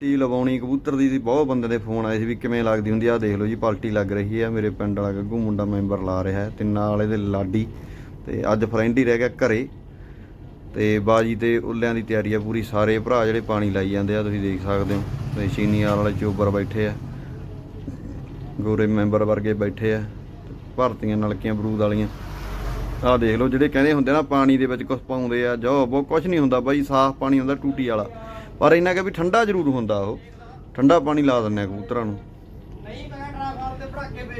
T ਲਵਾਉਣੀ ਕਬੂਤਰ ਦੀ ਸੀ, ਬਹੁਤ ਬੰਦੇ ਦੇ ਫੋਨ ਆਏ ਸੀ ਵੀ ਕਿਵੇਂ ਲੱਗਦੀ ਹੁੰਦੀ ਆ, ਆਹ ਦੇਖ ਲਓ ਜੀ, ਪਾਲਟੀ ਲੱਗ ਰਹੀ ਹੈ ਮੇਰੇ ਪਿੰਡ ਵਾਲਾ ਗੱਗੂ, ਮੁੰਡਾ ਮੈਂਬਰ ਲਾ ਰਿਹਾ ਹੈ ਤਿੰਨਾਂ ਵਾਲੇ ਦੇ ਲਾਡੀ, ਤੇ ਅੱਜ ਫਰੈਂਡ ਹੀ ਰਹਿ ਗਿਆ ਘਰੇ, ਤੇ ਬਾਜੀ ਤੇ ਉੱਲਿਆਂ ਦੀ ਤਿਆਰੀ ਆ ਪੂਰੀ, ਸਾਰੇ ਭਰਾ ਜਿਹੜੇ ਪਾਣੀ ਲਾਈ ਜਾਂਦੇ ਆ, ਤੁਸੀਂ ਦੇਖ ਸਕਦੇ ਹੋ, ਤੇ ਸ਼ੀਨੀਆਰ ਵਾਲੇ ਚੋਬਰ ਬੈਠੇ ਆ, ਗੋਰੇ ਮੈਂਬਰ ਵਰਗੇ ਬੈਠੇ ਆ, ਭਰਤੀਆਂ ਨਲਕੀਆਂ ਬਰੂਦ ਵਾਲੀਆਂ, ਆਹ ਦੇਖ ਲਓ ਜਿਹੜੇ ਕਹਿੰਦੇ ਹੁੰਦੇ ਨਾ, ਪਾਣੀ ਦੇ ਵਿੱਚ ਕੁਝ ਪਾਉਂਦੇ ਆ, ਜੋ, ਬਹੁਤ ਕੁਝ ਨਹੀਂ ਹੁੰਦਾ ਬਾਈ, ਸਾਫ਼ ਪਾਣੀ ਹੁੰਦਾ ਟੂਟੀ ਵਾਲਾ ਪਰ ਇਹਨਾਂ ਕਿ ਵੀ ਠੰਡਾ ਜ਼ਰੂਰ ਹੁੰਦਾ ਉਹ। ਠੰਡਾ ਪਾਣੀ ਲਾ ਦਿੰਦੇ ਆ ਕਬੂਤਰਾਂ ਨੂੰ।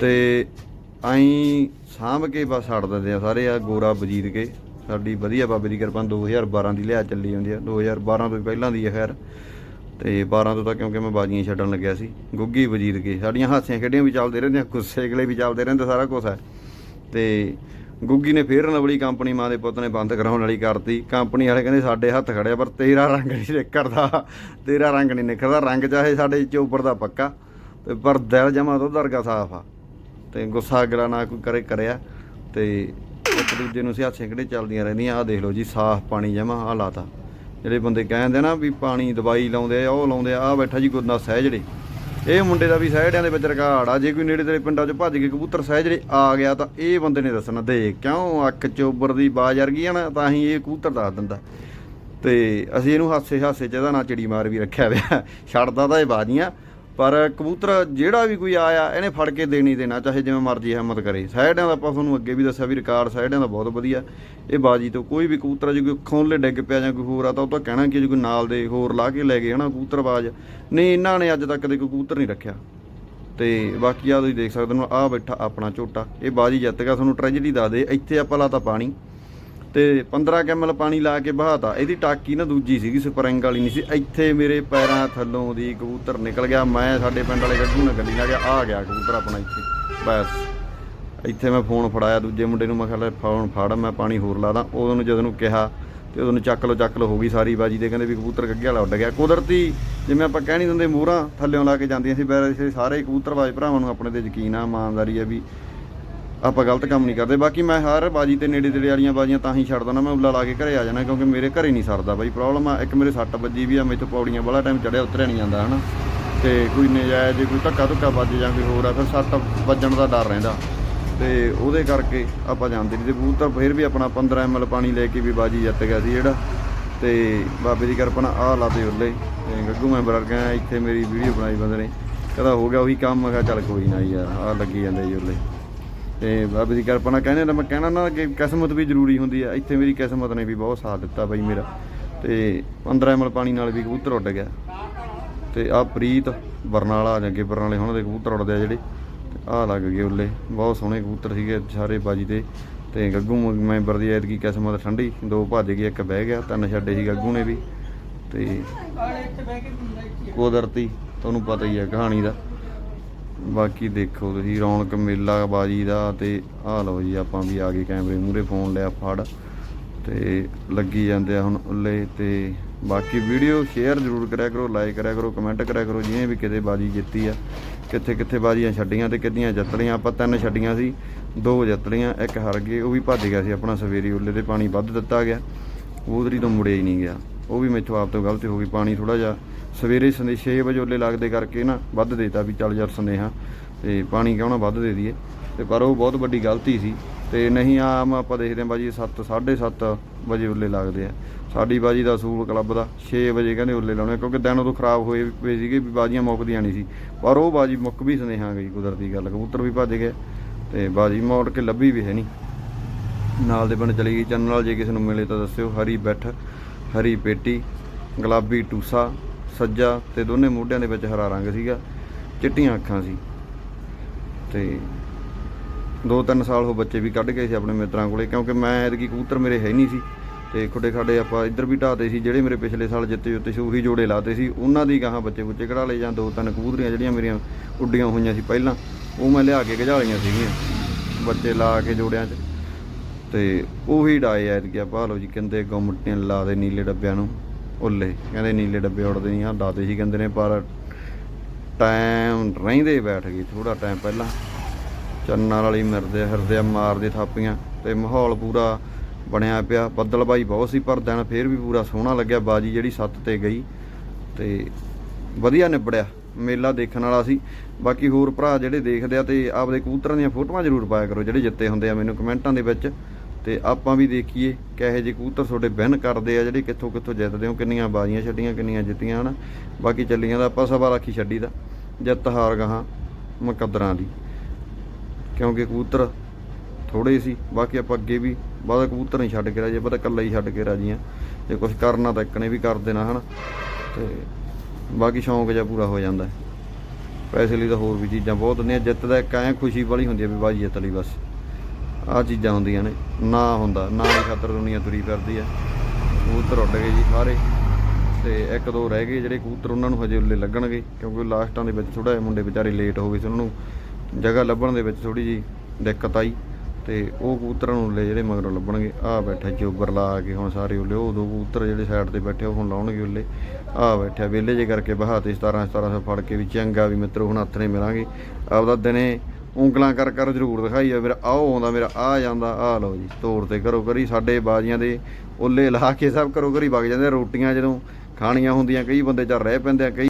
ਤੇ ਆਈ ਸਾਂਭ ਕੇ ਬਸ ਛੱਡ ਦਿੰਦੇ ਆ ਸਾਰੇ ਆ ਗੋਰਾ ਵਜੀਦ ਕੇ। ਸਾਡੀ ਵਧੀਆ ਬਾਬੇ ਦੀ ਕਿਰਪਾ ਨਾਲ 2012 ਦੀ ਲਿਆ ਚੱਲੀ ਜਾਂਦੀ ਆ। 2012 ਤੋਂ ਵੀ ਪਹਿਲਾਂ ਦੀ ਆ ਖੈਰ। ਤੇ 12 ਤੋਂ ਤਾਂ ਕਿਉਂਕਿ ਮੈਂ ਬਾਜੀਆਂ ਛੱਡਣ ਲੱਗਿਆ ਸੀ। ਗੁੱਗੀ ਵਜੀਦ ਕੇ। ਸਾਡੀਆਂ ਹਾਸੀਆਂ ਖੇਡੀਆਂ ਵੀ ਚੱਲਦੇ ਰਹਿੰਦੇ ਗੁੱਸੇ ਗਲੇ ਵੀ ਚੱਲਦੇ ਰਹਿੰਦੇ ਸਾਰਾ ਕੁਝ ਹੈ ਤੇ ਗੁੱਗੀ ਨੇ ਫੇਰ ਨਵਲੀ ਕੰਪਨੀ ਮਾਂ ਦੇ ਪੁੱਤ ਨੇ ਬੰਦ ਕਰਾਉਣ ਵਾਲੀ ਕਰਤੀ। ਕੰਪਨੀ ਵਾਲੇ ਕਹਿੰਦੇ ਸਾਡੇ ਹੱਥ ਖੜਿਆ, ਪਰ ਤੇਰਾ ਰੰਗ ਨਹੀਂ ਨਿਕਲਦਾ ਤੇਰਾ ਰੰਗ ਨਹੀਂ ਨਿਕਲਦਾ ਰੰਗ ਚਾਹੇ ਸਾਡੇ ਚੋਪਰ ਦਾ ਪੱਕਾ, ਤੇ ਪਰ ਦਿਲ ਜਮਾ ਤੋਂ ਦਰਗਾ ਸਾਫ਼ ਆ। ਤੇ ਗੁੱਸਾ ਅਗਲਾ ਨਾ ਕੋਈ ਕਰੇ ਕਰਿਆ, ਤੇ ਇੱਕ ਦੂਜੇ ਨੂੰ ਸਿਆਸੇ ਕਿਹੜੇ ਚੱਲਦੀਆਂ ਰਹਿੰਦੀਆਂ। ਆਹ ਦੇਖ ਲਓ ਜੀ, ਸਾਫ਼ ਪਾਣੀ ਜਮਾ ਆ ਲਾਤਾ। ਜਿਹੜੇ ਬੰਦੇ ਕਹਿੰਦੇ ਨਾ ਵੀ ਪਾਣੀ ਦਵਾਈ ਲਾਉਂਦੇ ਆ, ਉਹ ਲਾਉਂਦੇ ਆ ਆ ਬੈਠਾ ਜੀ ਗੁਰਨਾ ਸਹਿਜੜੇ ਇਹ ਮੁੰਡੇ ਦਾ ਵੀ ਸਹਿੜਿਆਂ ਦੇ ਵਿੱਚ ਰਿਕਾਰਡ ਆ। ਜੇ ਕੋਈ ਨੇੜੇ ਤੇੜੇ ਪਿੰਡਾਂ 'ਚ ਭੱਜ ਕੇ ਕਬੂਤਰ ਸਹਿਜੜੇ ਆ ਗਿਆ ਤਾਂ ਇਹ ਬੰਦੇ ਨੇ ਦੱਸਣਾ ਦੇ ਕਿਉਂ ਅੱਖ ਚੋਬਰ ਦੀ ਬਾਜ਼ ਵਰਗੀ ਆ ਨਾ, ਤਾਂ ਹੀ ਇਹ ਕਬੂਤਰ ਦੱਸ ਦਿੰਦਾ। ਤੇ ਅਸੀਂ ਇਹਨੂੰ ਹਾਸੇ ਹਾਸੇ ਚ ਇਹਦਾ ਨਾਂ ਚਿੜੀ ਮਾਰ ਵੀ ਰੱਖਿਆ ਹੋਇਆ। ਛੱਡਦਾ ਤਾਂ ਇਹ ਬਾਜ਼ੀਆਂ। ਪਰ ਕਬੂਤਰ ਜਿਹੜਾ ਵੀ ਕੋਈ ਆਇਆ, ਇਹਨੇ ਫੜ ਕੇ ਦੇਣੀ ਦੇਣਾ ਚਾਹੇ ਜਿਵੇਂ ਮਰਜ਼ੀ ਹਿੰਮਤ ਕਰੇ। ਸਾਈਡਾਂ ਦਾ ਆਪਾਂ ਤੁਹਾਨੂੰ ਅੱਗੇ ਵੀ ਦੱਸਿਆ ਵੀ ਰਿਕਾਰਡ ਸਾਈਡਾਂ ਦਾ ਬਹੁਤ ਵਧੀਆ। ਇਹ ਬਾਜੀ ਤੋਂ ਕੋਈ ਵੀ ਕਬੂਤਰ ਜੇ ਕੋਈ ਖੋਲੇ ਡਿੱਗ ਪਿਆ ਜਾਂ ਕੋਈ ਹੋਰ ਆ, ਤਾਂ ਉਹ ਤਾਂ ਕਹਿਣਾ ਕਿ ਜੇ ਕੋਈ ਨਾਲ ਦੇ ਹੋਰ ਲਾ ਕੇ ਲੈ ਗਏ ਹਨਾ ਕਬੂਤਰਬਾਜ਼। ਨਹੀਂ, ਇਹਨਾਂ ਨੇ ਅੱਜ ਤੱਕ ਕਦੇ ਕੋਈ ਕਬੂਤਰ ਨਹੀਂ ਰੱਖਿਆ। ਤੇ ਬਾਕੀ ਆ ਤੁਸੀਂ ਦੇਖ ਸਕਦੇ ਹੋ ਆ ਬੈਠਾ ਆਪਣਾ ਝੋਟਾ। ਇਹ ਬਾਜੀ ਜਿੱਤ ਗਿਆ ਤੁਹਾਨੂੰ ਟ੍ਰੈਜਡੀ ਦੱਸ ਦੇ ਇੱਥੇ ਆਪਾਂ ਲਾਤਾ ਪਾਣੀ। ਤੇ 15 ਕੈਮਲ ਪਾਣੀ ਲਾ ਕੇ ਬਹਾਤਾ। ਇਹਦੀ ਟਾਕੀ ਨਾ ਦੂਜੀ ਸੀਗੀ, ਸਪਰਿੰਗ ਵਾਲੀ ਨਹੀਂ ਸੀ। ਇੱਥੇ ਮੇਰੇ ਪੈਰਾਂ ਥੱਲੋਂ ਦੀ ਕਬੂਤਰ ਨਿਕਲ ਗਿਆ। ਮੈਂ ਸਾਡੇ ਪਿੰਡ ਵਾਲੇ ਗੱਗੂ ਨਾਲ ਗੱਡੀ ਲਾ ਗਿਆ। ਆ ਗਿਆ ਕਬੂਤਰ ਆਪਣਾ ਇੱਥੇ। ਬਸ। ਇੱਥੇ ਮੈਂ ਫੋਨ ਫੜਾਇਆ। ਦੂਜੇ ਮੁੰਡੇ ਨੂੰ ਮੈਂ ਕਿਹਾ, ਲੈ, ਫੋਨ ਫੜ, ਮੈਂ ਪਾਣੀ ਹੋਰ ਲਾ ਦਾਂ ਉਦੋਂ ਜਦੋਂ ਨੂੰ ਕਿਹਾ ਤੇ ਉਹਨੂੰ ਚੱਕ ਲੋ ਚੱਕ ਲੋ ਹੋ ਗਈ ਸਾਰੀ ਬਾਜੀ ਤੇ ਕਹਿੰਦੇ ਵੀ ਕਬੂਤਰ ਗੱਗੇ ਵਾਲਾ ਉੱਡ ਗਿਆ। ਕੁਦਰਤੀ, ਜਿਵੇਂ ਆਪਾਂ ਕਹਿ ਨਹੀਂ ਦਿੰਦੇ, ਮੂਹਰਾਂ ਥੱਲਿਓਂ ਲਾ ਕੇ ਜਾਂਦੀਆਂ ਸੀ। ਵੈਸੇ ਸਾਰੇ ਕਬੂਤਰਬਾਜ਼ ਭਰਾਵਾਂ ਨੂੰ ਆਪਣੇ ਤੇ ਯਕੀਨ ਆ, ਇਮਾਨਦਾਰੀ ਆ ਵੀ ਆਪਾਂ ਗਲਤ ਕੰਮ ਨਹੀਂ ਕਰਦੇ। ਬਾਕੀ ਮੈਂ ਹਰ ਬਾਜੀ ਤੇ ਨੇੜੇ ਤੇੜੇ ਵਾਲੀਆਂ ਬਾਜੀਆਂ ਤਾਂ ਹੀ ਛੱਡ ਦਿੰਦਾ। ਮੈਂ ਉੱਲਾ ਲਾ ਕੇ ਘਰੇ ਆ ਜਾਣਾ ਕਿਉਂਕਿ ਮੇਰੇ ਘਰੇ ਨਹੀਂ ਸਰਦਾ ਬਾਈ। ਪ੍ਰੋਬਲਮ ਆ, ਇੱਕ ਮੇਰੇ ਸੱਟ ਵੱਜੀ ਵੀ ਆ, ਮੇਰੇ ਤੋਂ ਪੌੜੀਆਂ ਬੜਾ ਟਾਈਮ ਚੜਿਆ, ਉਤਰਿਆ ਨਹੀਂ ਜਾਂਦਾ, ਹਨਾ। ਤੇ ਕੋਈ ਨਜਾਇਜ਼ ਜੇ ਕੋਈ ਧੱਕਾ ਧੁੱਕਾ ਵੱਜ ਜਾਂ ਕੋਈ ਹੋਰ ਆ, ਫਿਰ ਸੱਟ ਵੱਜਣ ਦਾ ਡਰ ਰਹਿੰਦਾ। ਤੇ ਉਹਦੇ ਕਰਕੇ ਆਪਾਂ ਜਾਂਦੇ ਨਹੀਂ। ਤੇ ਕਬੂਤਰ ਫਿਰ ਵੀ ਆਪਣਾ 15 ਐਮਐਲ ਪਾਣੀ ਲੈ ਕੇ ਵੀ ਬਾਜੀ ਜਿੱਤ ਗਿਆ ਸੀ ਜਿਹੜਾ। ਤੇ ਬਾਬੇ ਦੀ ਕਿਰਪਾ ਨਾਲ ਆਹ ਲਾਤੇ ਉੱਲੇ ਤੇ ਗੱਗੂ ਮੈਂਬਰ ਵਰਗਾ ਇੱਥੇ ਮੇਰੀ ਵੀਡੀਓ ਬਣਾਈ ਬੰਦੇ ਨੇ। ਕਹਿੰਦਾ ਹੋ ਗਿਆ ਉਹੀ ਕੰਮ, ਮੈਂ ਕਿਹਾ ਚੱਲ ਕੋਈ ਨਾ ਯਾਰ ਆ ਲੱਗੀ ਜਾਂਦੇ ਜੀ ਉੱਲੇ ਤੇ ਬਾਬੇ ਦੀ ਕਿਰਪਾ ਨਾਲ ਕਹਿੰਦੇ ਨਾ ਮੈਂ ਕਹਿਣਾ ਨਾ ਕਿ ਕਿਸਮਤ ਵੀ ਜ਼ਰੂਰੀ ਹੁੰਦੀ ਆ। ਇੱਥੇ ਮੇਰੀ ਕਿਸਮਤ ਨੇ ਵੀ ਬਹੁਤ ਸਾਥ ਦਿੱਤਾ ਬਾਈ ਮੇਰਾ। ਤੇ 15 ਐਮਐਲ ਪਾਣੀ ਨਾਲ ਵੀ ਕਬੂਤਰ ਉੱਡ ਗਿਆ। ਤੇ ਆ ਪ੍ਰੀਤ ਬਰਨਾਲਾ ਜਾਂ ਅੱਗੇ ਬਰਨਾਲੇ ਹੁਣ ਦੇ ਕਬੂਤਰ ਉੱਡਦੇ ਆ ਜਿਹੜੇ। ਆ ਲੱਗ ਗਏ ਉੱਲੇ। ਬਹੁਤ ਸੋਹਣੇ ਕਬੂਤਰ ਸੀਗੇ ਸਾਰੇ ਬਾਜੀ ਤੇ ਤੇ ਗੱਗੂ ਮ- ਮੈਂਬਰ ਦੀ ਐਤਕੀ ਕਿਸਮਤ ਠੰਡੀ ਦੋ ਭੱਜ ਗਏ ਇੱਕ ਬਹਿ ਗਿਆ। ਤਿੰਨ ਛੱਡੇ ਸੀ ਗੱਗੂ ਨੇ ਵੀ। ਤੇ ਕੁਦਰਤੀ ਤੁਹਾਨੂੰ ਪਤਾ ਹੀ ਹੈ ਕਹਾਣੀ ਦਾ। ਬਾਕੀ ਦੇਖੋ ਤੁਸੀਂ ਰੌਣਕ ਮੇਲਾ ਬਾਜੀ ਦਾ ਤੇ ਆਹ ਲਓ ਜੀ, ਆਪਾਂ ਵੀ ਆ ਗਏ ਕੈਮਰੇ ਮੂਰੇ ਫੋਨ ਲਿਆ ਫੜ ਤੇ ਲੱਗੀ ਜਾਂਦੇ ਆ ਹੁਣ ਉੱਲੇ ਤੇ ਬਾਕੀ ਵੀਡੀਓ ਸ਼ੇਅਰ ਜ਼ਰੂਰ ਕਰਿਆ ਕਰੋ ਲਾਈਕ ਕਰਿਆ ਕਰੋ ਕਮੈਂਟ ਕਰਿਆ ਕਰੋ ਜਿਹਨੇ ਵੀ ਕਿਤੇ ਬਾਜੀ ਜਿੱਤੀ ਆ, ਕਿੱਥੇ ਕਿੱਥੇ ਬਾਜੀਆਂ ਛੱਡੀਆਂ ਤੇ ਕਿੰਨੀਆਂ ਜਿੱਤ ਆਪਾਂ ਤਿੰਨ ਛੱਡੀਆਂ ਸੀ, ਦੋ ਜਿੱਤ ਇੱਕ ਹਾਰ ਗਏ, ਉਹ ਵੀ ਭੱਜ ਗਿਆ ਸੀ ਆਪਣਾ ਸਵੇਰੀ ਉੱਲੇ ਤੇ ਪਾਣੀ ਵੱਧ ਦਿੱਤਾ ਗਿਆ ਉਧਰੀ ਤੋਂ ਮੁੜਿਆ ਹੀ ਨਹੀਂ ਗਿਆ। ਉਹ ਵੀ ਮੈਥੋਂ ਆਪ ਤੋਂ ਗਲਤੀ ਹੋ ਗਈ, ਪਾਣੀ ਥੋੜਾ ਜਿਹਾ ਸਵੇਰੇ ਸੰਦੇ 6 ਵਜੇ ਉੱਲੇ ਲੱਗਦੇ ਕਰਕੇ ਨਾ ਵੱਧ ਦੇਤਾ ਵੀ ਚੱਲ ਯਾਰ ਸੰਦੇਹਾ ਤੇ ਪਾਣੀ ਕਿਉਂ ਨਾ ਵੱਧ ਦੇ ਦਈਏ। ਤੇ ਪਰ ਉਹ ਬਹੁਤ ਵੱਡੀ ਗਲਤੀ ਸੀ, ਤੇ ਨਹੀਂ ਆਮ ਆਪਾਂ ਦੇਖਦੇ ਹਾਂ ਬਾਜੀ 7 7:30 ਵਜੇ ਉੱਲੇ ਲੱਗਦੇ ਆ। ਸਾਡੀ ਬਾਜੀ ਦਾ ਅਸੂਲ ਕਲੱਬ ਦਾ 6 ਵਜੇ ਕਹਿੰਦੇ ਉੱਲੇ ਲਾਉਣੇ ਕਿਉਂਕਿ ਦਿਨ ਉਦੋਂ ਖਰਾਬ ਹੋਏ ਪਏ ਸੀਗੇ ਵੀ ਬਾਜੀਆਂ ਮੁੱਕਦੀਆਂ ਨਹੀਂ ਸੀ। ਪਰ ਉਹ ਬਾਜੀ ਮੁੱਕ ਵੀ ਸੰਦੇਹਾ ਗਈ ਕੁਦਰਤੀ ਗੱਲ, ਕਬੂਤਰ ਵੀ ਭੱਜ ਗਏ, ਤੇ ਬਾਜੀ ਮੋੜ ਕੇ ਲੱਭੀ ਵੀ ਹੈ ਨਹੀਂ। ਨਾਲ ਦੇ ਪਿੰਡ ਚਲੀ ਗਈ, ਚੰਨ ਨਾਲ ਜੇ ਕਿਸੇ ਨੂੰ ਮਿਲੇ ਤਾਂ ਦੱਸਿਓ, ਹਰੀ ਬੈਠ। ਹਰੀ ਪੇਟੀ, ਗੁਲਾਬੀ ਟੂਸਾ, ਸੱਜਾ ਤੇ ਦੋਨੇ ਮੋਢਿਆਂ ਦੇ ਵਿੱਚ ਹਰਾ ਰੰਗ ਸੀਗਾ, ਚਿੱਟੀਆਂ ਅੱਖਾਂ ਸੀ। ਤੇ ਦੋ ਤਿੰਨ ਸਾਲ ਉਹ ਬੱਚੇ ਵੀ ਕੱਢ ਗਏ ਸੀ ਆਪਣੇ ਮਿੱਤਰਾਂ ਕੋਲੇ, ਕਿਉਂਕਿ ਮੈਂ ਐਤਕੀ ਕਬੂਤਰ ਮੇਰੇ ਹੈ ਨਹੀਂ ਸੀ। ਤੇ ਖੁੱਡੇ ਖਾਡੇ ਆਪਾਂ ਇੱਧਰ ਵੀ ਢਾਤੇ ਸੀ, ਜਿਹੜੇ ਮੇਰੇ ਪਿਛਲੇ ਸਾਲ ਜਿੱਤੇ ਜੁੱਤੇ ਸੀ, ਉਹੀ ਜੋੜੇ ਲਾਤੇ ਸੀ। ਉਹਨਾਂ ਦੀ ਗਾਹਾਂ ਬੱਚੇ ਬੁੱਚੇ ਕਢਾ ਲਏ ਜਾਂ ਦੋ ਤਿੰਨ ਕਬੂਤਰੀਆਂ ਜਿਹੜੀਆਂ ਮੇਰੀਆਂ ਉੱਡੀਆਂ ਹੋਈਆਂ ਸੀ ਪਹਿਲਾਂ, ਉਹ ਮੈਂ ਲਿਆ ਕੇ ਗਜਾ ਸੀਗੀਆਂ। ਬੱਚੇ ਲਾ ਕੇ ਜੋੜਿਆਂ 'ਚ। ਤੇ ਉਹੀ ਡਾਏ ਐਤਕੀ ਆਪਾਂ ਲਓ ਜੀ ਕਹਿੰਦੇ ਗੁੰਮਟੀਆਂ ਲਾ ਦੇ ਨੀਲੇ ਡੱਬਿਆਂ ਨੂੰ, ਉੱਲੇ, ਕਹਿੰਦੇ ਨੀਲੇ ਡੱਬੇ ਉੜਦੇ ਨਹੀਂ ਆ ਦਾਦੇ ਸੀ ਕਹਿੰਦੇ ਨੇ, ਪਰ ਟਾਈਮ ਰਹਿੰਦੇ ਬੈਠ ਗਏ ਥੋੜਾ ਟਾਈਮ ਪਹਿਲਾਂ। ਚੰਨਾਂ ਵਾਲੀ ਮਿਰਦੇ ਹਿਰਦੇ ਮਾਰਦੇ ਥਾਪੀਆਂ ਤੇ ਮਾਹੌਲ ਪੂਰਾ ਬਣਿਆ ਪਿਆ। ਬੱਦਲ ਬਾਈ ਬਹੁਤ ਸੀ ਪਰ ਦਿਨ ਫੇਰ ਵੀ ਪੂਰਾ ਸੋਹਣਾ ਲੱਗਿਆ, ਬਾਜੀ ਜਿਹੜੀ ਸੱਤ ਤੇ ਗਈ ਤੇ ਵਧੀਆ ਨਿਬੜਿਆ, ਮੇਲਾ ਦੇਖਣ ਵਾਲਾ ਸੀ। ਬਾਕੀ ਹੋਰ ਭਰਾ ਜਿਹੜੇ ਦੇਖਦੇ ਆ ਤੇ ਆਪਦੇ ਕਬੂਤਰਾਂ ਦੀਆਂ ਫੋਟੋਆਂ ਜ਼ਰੂਰ ਪਾਇਆ ਕਰੋ, ਜਿਹੜੇ ਜਿੱਤੇ ਹੁੰਦੇ ਆ ਮੈਨੂੰ ਕਮੈਂਟਾਂ ਦੇ ਵਿੱਚ। ਤੇ ਆਪਾਂ ਵੀ ਦੇਖੀਏ ਕਿਹੋ ਜਿਹੇ ਕਬੂਤਰ ਤੁਹਾਡੇ ਬਿਨ ਕਰਦੇ ਆ, ਜਿਹੜੇ ਕਿੱਥੋਂ ਕਿੱਥੋਂ ਜਿੱਤਦੇ ਹੋ, ਕਿੰਨੀਆਂ ਬਾਜ਼ੀਆਂ ਛੱਡੀਆਂ, ਕਿੰਨੀਆਂ ਜਿੱਤੀਆਂ, ਹਨਾ? ਬਾਕੀ ਚੱਲੀਆਂ ਦਾ ਆਪਾਂ ਸਭਾ ਰਾਖੀ ਛੱਡੀ ਦਾ, ਜਿੱਤ ਹਾਰ ਗਾਹਾਂ ਮੁਕੱਦਰਾਂ ਦੀ। ਕਿਉਂਕਿ ਕਬੂਤਰ ਥੋੜੇ ਸੀ, ਬਾਕੀ ਆਪਾਂ ਅੱਗੇ ਵੀ ਬਾਅਦ ਕਬੂਤਰ ਨਹੀਂ ਛੱਡ ਕੇ ਰਾਜੇ ਪਤਾ ਤਾਂ ਹੀ ਛੱਡ ਕੇ ਰਾਜੀਆਂ ਜੇ ਕੁਝ ਕਰਨਾ ਤਾਂ ਇੱਕ ਨੇ ਵੀ ਕਰ ਦੇਣਾ, ਹਨਾ? ਤੇ ਬਾਕੀ ਸ਼ੌਂਕ ਜਿਹਾ ਪੂਰਾ ਹੋ ਜਾਂਦਾ। ਪੈਸੇ ਲਈ ਤਾਂ ਹੋਰ ਵੀ ਚੀਜ਼ਾਂ ਬਹੁਤ ਹੁੰਦੀਆਂ, ਜਿੱਤ ਦਾ ਇੱਕ ਐਂ ਖੁਸ਼ੀ ਵਾਲੀ ਹੁੰਦੀ ਹੈ ਵੀ ਬਾਜੀ ਜਿੱਤ ਲਈ ਬਸ। ਆਹ ਚੀਜ਼ਾਂ ਹੁੰਦੀਆਂ ਨੇ, ਨਾ ਹੁੰਦਾ, ਨਾ ਹੀ ਖਾਤਰ ਦੁਨੀਆ ਤੁਰੀ ਫਿਰਦੀ ਹੈ। ਕਬੂਤਰ ਉੱਡ ਗਏ ਜੀ ਸਾਰੇ, ਤੇ ਇੱਕ ਦੋ ਰਹਿ ਗਏ ਜਿਹੜੇ ਕਬੂਤਰ ਉਹਨਾਂ ਨੂੰ ਹਜੇ ਉੱਲੇ ਲੱਗਣਗੇ, ਕਿਉਂਕਿ ਲਾਸਟਾਂ ਦੇ ਵਿੱਚ ਥੋੜਾ ਜਿਹਾ ਮੁੰਡੇ ਵਿਚਾਰੇ ਲੇਟ ਹੋ ਗਏ ਸੀ, ਉਹਨਾਂ ਨੂੰ ਜਗ੍ਹਾ ਲੱਭਣ ਦੇ ਵਿੱਚ ਥੋੜੀ ਜੀ ਦਿੱਕਤ ਆਈ, ਤੇ ਉਹ ਕਬੂਤਰਾਂ ਨੂੰ ਉੱਲੇ ਜਿਹੜੇ ਮਗਰੋਂ ਲੱਭਣਗੇ, ਆਹ ਬੈਠਾ ਜੋਬਰ ਲਾ ਕੇ ਹੁਣ ਸਾਰੇ ਉੱਲੇ, ਉਹ ਦੋ ਕਬੂਤਰ ਜਿਹੜੇ ਸਾਈਡ ਤੇ ਬੈਠੇ, ਉਹ ਹੁਣ ਲਾਉਣਗੇ ਉੱਲੇ। ਆਹ ਬੈਠਿਆ ਵਿਹਲੇ ਜੇ ਕਰਕੇ ਬਹਾਤੇ 17 1700 ਫੜ ਕੇ ਵੀ ਚੰਗਾ ਵੀ ਮਿੱਤਰੋ, ਹੁਣ ਹੱਥ ਨੇ ਮਿਲਾਂਗੇ। ਆਪਦਾ ਦਿਨੇ ਉਂਗਲਾਂ ਕਰ ਕਰ ਜ਼ਰੂਰ ਦਿਖਾਈ ਆ ਮੇਰਾ ਆਹ ਆਉਂਦਾ, ਮੇਰਾ ਆ ਜਾਂਦਾ ਆ ਲਓ ਜੀ, ਤੋਰ ਤੇ ਕਰੋ ਕਰੀ, ਸਾਡੇ ਬਾਜ਼ੀਆਂ ਦੇ ਉੱਲੇ ਲਾ ਕੇ ਸਭ ਕਰੋ ਕਰੀ, ਵਗ ਜਾਂਦੇ ਆ। ਰੋਟੀਆਂ ਜਦੋਂ ਖਾਣੀਆਂ ਹੁੰਦੀਆਂ, ਕਈ ਬੰਦੇ ਚੱਲ ਰਹਿ ਪੈਂਦੇ ਆ, ਕਈ